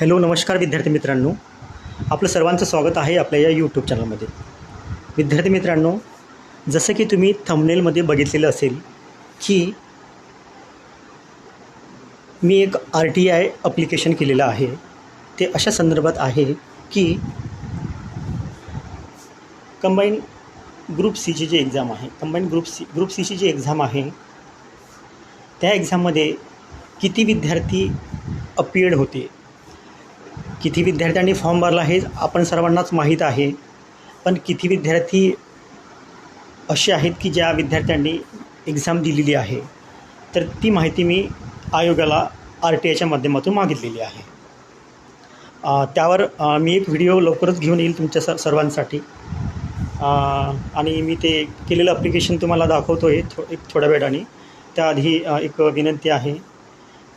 Hello नमस्कार विद्यार्थी मित्रांनो. आपलं सर्वांचं स्वागत आहे आपल्या या यूट्यूब चॅनलमध्ये विद्यार्थी मित्रांनो जसं की तुम्ही थंबनेलमध्ये बघितलेलं असेल की मी एक आर टी आय अप्लिकेशन केलेलं आहे. ते अशा संदर्भात आहे की कंबाईन ग्रुप सीची जी एक्झाम आहे कंबाईन ग्रुप सी ग्रुप सीची जी एक्झाम आहे त्या एक्झाममध्ये किती विद्यार्थी अपियर्ड होते? किती विद्यार्थ्यांनी फॉर्म भरला हे आपण सर्वांनाच माहीत आहे. पण किती विद्यार्थी असे आहेत की ज्या विद्यार्थ्यांनी एक्झाम दिलेली आहे? तर ती माहिती मी आयोगाला आर टी आयच्या माध्यमातून मागितलेली आहे. त्यावर मी एक व्हिडिओ लवकरच घेऊन येईल तुमच्या सर सर्वांसाठी. आणि मी ते केलेलं अप्लिकेशन तुम्हाला दाखवतो आहे थो एक थोड्या वेळाने. त्याआधी एक विनंती आहे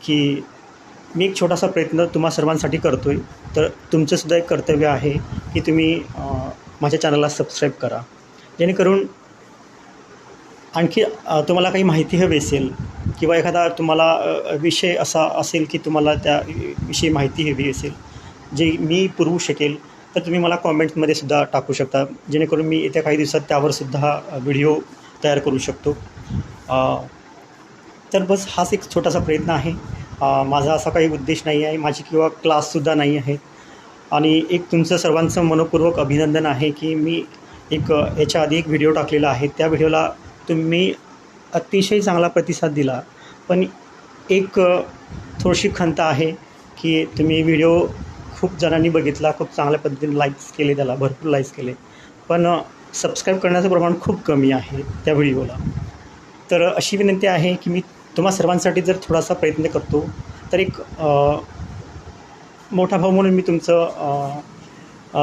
की मी एक छोटासा प्रयत्न तुम्हा सर्वांसाठी करतो आहे तर तुमचंसुद्धा एक कर्तव्य आहे की तुम्ही माझ्या चॅनलला सबस्क्राईब करा. जेणेकरून आणखी तुम्हाला काही माहिती हवी असेल किंवा एखादा तुम्हाला विषय असा असेल की तुम्हाला त्या विषयी माहिती हवी असेल जे मी पुरवू शकेल तर तुम्ही मला कॉमेंट्समध्ये सुद्धा टाकू शकता. जेणेकरून मी येत्या काही दिवसात त्यावरसुद्धा व्हिडिओ तयार करू शकतो. तर बस हाच एक छोटासा प्रयत्न आहे. माझा असा काही उद्देश नाही आहे. माझी किंवा क्लाससुद्धा नाही आहे. आणि एक तुमचं सर्वांचं मनपूर्वक अभिनंदन आहे की मी एक याच्या आधी एक व्हिडिओ टाकलेला आहे. त्या व्हिडिओला तुम्ही अतिशय चांगला प्रतिसाद दिला. पण एक थोडीशी खंत आहे की तुम्ही व्हिडिओ खूप जणांनी बघितला खूप चांगल्या पद्धतीने लाईक्स केले त्याला भरपूर लाईक्स केले. पण सबस्क्राईब करण्याचं प्रमाण खूप कमी आहे त्या व्हिडिओला तर अशी विनंती आहे की मी तुम्हा सर्वांसाठी जर थोडासा प्रयत्न करतो तर एक मोठा भाऊ म्हणून मी तुमचं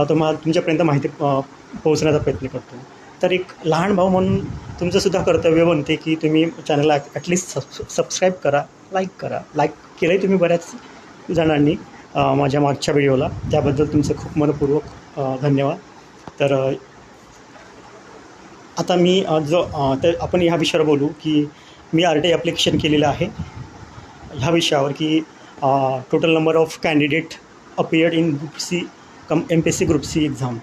तुम्हाला तुमच्यापर्यंत माहिती पोहोचण्याचा प्रयत्न करतो. तर एक लहान भाऊ म्हणून तुमचंसुद्धा कर्तव्य बनते की तुम्ही चॅनलला ॲटलिस्ट सब सबस्क्राईब करा लाईक करा. लाईक केलं आहे तुम्ही बऱ्याच जणांनी माझ्या मागच्या व्हिडिओला. त्याबद्दल तुमचं खूप मनपूर्वक धन्यवाद. तर आता मी जो तर आपण ह्या विषयावर बोलू की मी आर टी आय ॲप्लिकेशन केलेलं आहे. ह्या विषयावर की total number of candidate appeared in group C cum M P S C group C exam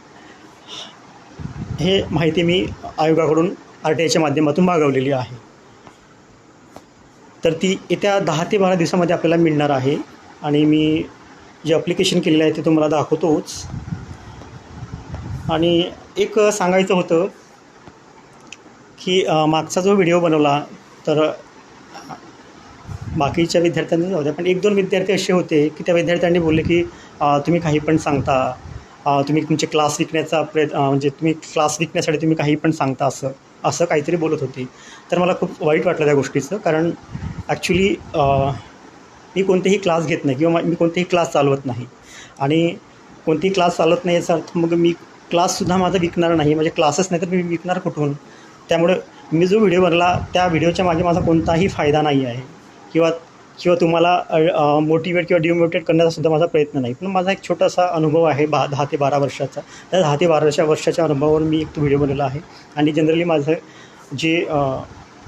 हे माहिती मी आयोगाकडून आर टी आयच्या माध्यमातून मागवलेली आहे. तर ती येत्या दहा ते बारा दिवसामध्ये आपल्याला मिळणार आहे. आणि मी जे अप्लिकेशन केलेलं आहे ते तुम्हाला दाखवतोच. आणि एक सांगायचं होतं की मागचा जो व्हिडिओ बनवला तर बाकीच्या विद्यार्थ्यांना होत्या पण एक दोन विद्यार्थी असे होते की त्या विद्यार्थ्यांनी बोलले की तुम्ही काही पण सांगता. तुम्ही तुमचे क्लास विकण्याचा प्रयत्न म्हणजे तुम्ही क्लास विकण्यासाठी तुम्ही काही पण सांगता असं असं काहीतरी बोलत होती. तर मला खूप वाईट वाटलं त्या गोष्टीचं. कारण ॲक्च्युली मी कोणतेही क्लास घेत नाही किंवा मी कोणतेही क्लास चालवत नाही. आणि कोणतेही क्लास चालवत नाही याचा अर्थ मग मी क्लाससुद्धा माझा विकणार नाही. म्हणजे क्लासच नाही तर मी विकणार कुठून? त्यामुळे मी जो व्हिडिओ बनला त्या व्हिडिओच्या मागे माझा कोणताही फायदा नाही आहे. किंवा किंवा तुम्हाला मोटिवेट किंवा डिमोटिवेट करण्याचा सुद्धा माझा प्रयत्न नाही. पण माझा एक छोटासा अनुभव आहे बा दहा ते बारा वर्षाचा. त्या दहा ते बाराच्या वर्षाच्या अनुभवावर मी एक तो व्हिडिओ बनवला आहे. आणि जनरली माझं जे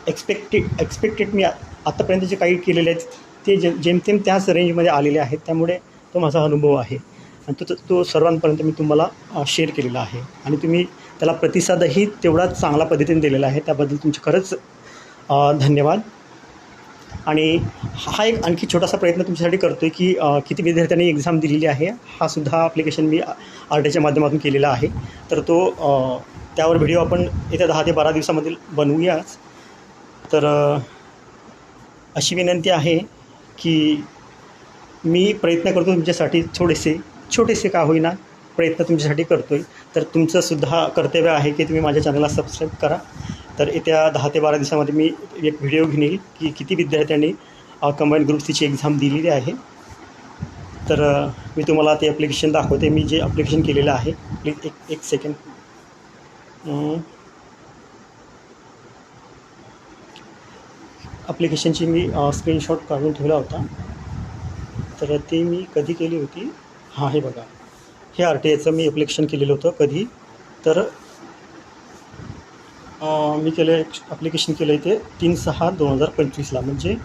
एक्सपेक्टेड एक्सपेक्टेड मी आत्तापर्यंत जे काही केलेले आहेत ते जे जेमतेम त्याच रेंजमध्ये आलेले आहेत त्यामुळे तो माझा अनुभव आहे. आणि तो तो- तो सर्वांपर्यंत मी तुम्हाला शेअर केलेला आहे. आणि तुम्ही त्याला प्रतिसादही तेवढाच चांगला पद्धतीने दिलेला आहे. त्याबद्दल तुमचे खरंच धन्यवाद. आणि हा एक आणखी छोटासा प्रयत्न तुमच्यासाठी करतो आहे की किती विद्यार्थ्यांनी एक्झाम दिलेली आहे हा सुद्धा ॲप्लिकेशन मी आर टीच्या माध्यमातून केलेला आहे. तर तो त्यावर व्हिडिओ आपण येत्या दहा ते बारा दिवसामधील बनवूयाच. तर अशी विनंती आहे की मी प्रयत्न करतो तुमच्यासाठी थोडेसे छोटेसे का होईना प्रयत्न तुमच्यासाठी करतो आहे तर तुमचंसुद्धा कर्तव्य आहे की तुम्ही माझ्या चॅनलला सबस्क्राईब करा. तर येत्या दहा ते बारा दिवसामध्ये मी एक व्हिडिओ घेईन की किती विद्यार्थ्यांनी कंबाईंड ग्रुप तिची एक्झाम दिलेली आहे. तर मी तुम्हाला ते ॲप्लिकेशन दाखवते. मी जे ॲप्लिकेशन केलेलं आहे प्लीज एक एक सेकंड ॲप्लिकेशनची मी स्क्रीनशॉट काढून ठेवला होता. तर ती मी कधी केली होती? हां हे बघा. हे आर टी आयचं मी ॲप्लिकेशन केलेलं होतं कधी. तर मी केलं ॲप्लिकेशन केलं आहे ते तीन सहा दोन हजार पंचवीसला म्हणजे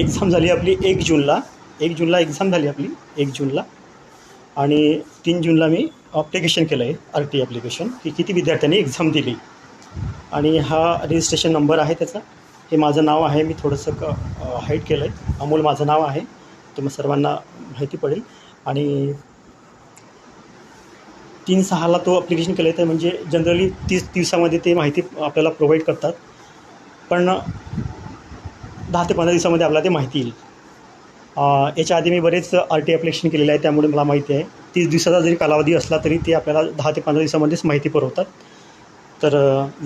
एक्झाम झाली आपली एक जूनला एक जूनला एक्झाम झाली आपली एक जूनला आणि तीन जूनला मी अप्लिकेशन केलं आहे आर टी ॲप्लिकेशन की किती विद्यार्थ्यांनी एक्झाम दिली. आणि हा रजिस्ट्रेशन नंबर आहे त्याचा. हे माझं नाव आहे. मी थोडंसं क हाईट केलं आहे अमोल माझं नाव आहे. तुम्ही सर्वांना माहिती पडेल. आणि तीन सहाला तो अप्लिकेशन केलं तर म्हणजे जनरली तीस दिवसामध्ये ते माहिती आपल्याला प्रोव्हाइड करतात. पण दहा ते पंधरा दिवसामध्ये आपल्याला ते माहिती येईल. याच्या आधी मी बरेच आर टी ॲप्लिकेशन केलेलं आहे त्यामुळे मला माहिती आहे. तीस दिवसाचा जरी कालावधी असला तरी ते आपल्याला दहा ते पंधरा दिवसामध्येच माहिती पुरवतात. तर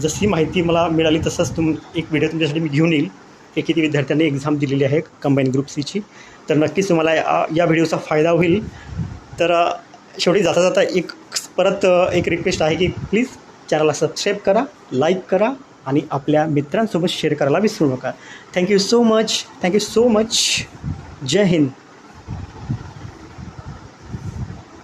जशी माहिती मला मिळाली तसंच तुम एक व्हिडिओ तुमच्यासाठी मी घेऊन येईल. की किती विद्यार्थ्यांनी एक्झाम दिलेली आहे कंबाईन ग्रुप सीची तर नक्कीच तुम्हाला या या व्हिडिओचा फायदा होईल. तर शेवटी जाता जाता एक परत एक रिक्वेस्ट आहे की प्लीज चॅनलला सबस्क्राईब करा लाईक करा आणि आपल्या मित्रांसोबत शेअर करायला विसरू नका. Thank you so much thank you so much Jai Hind.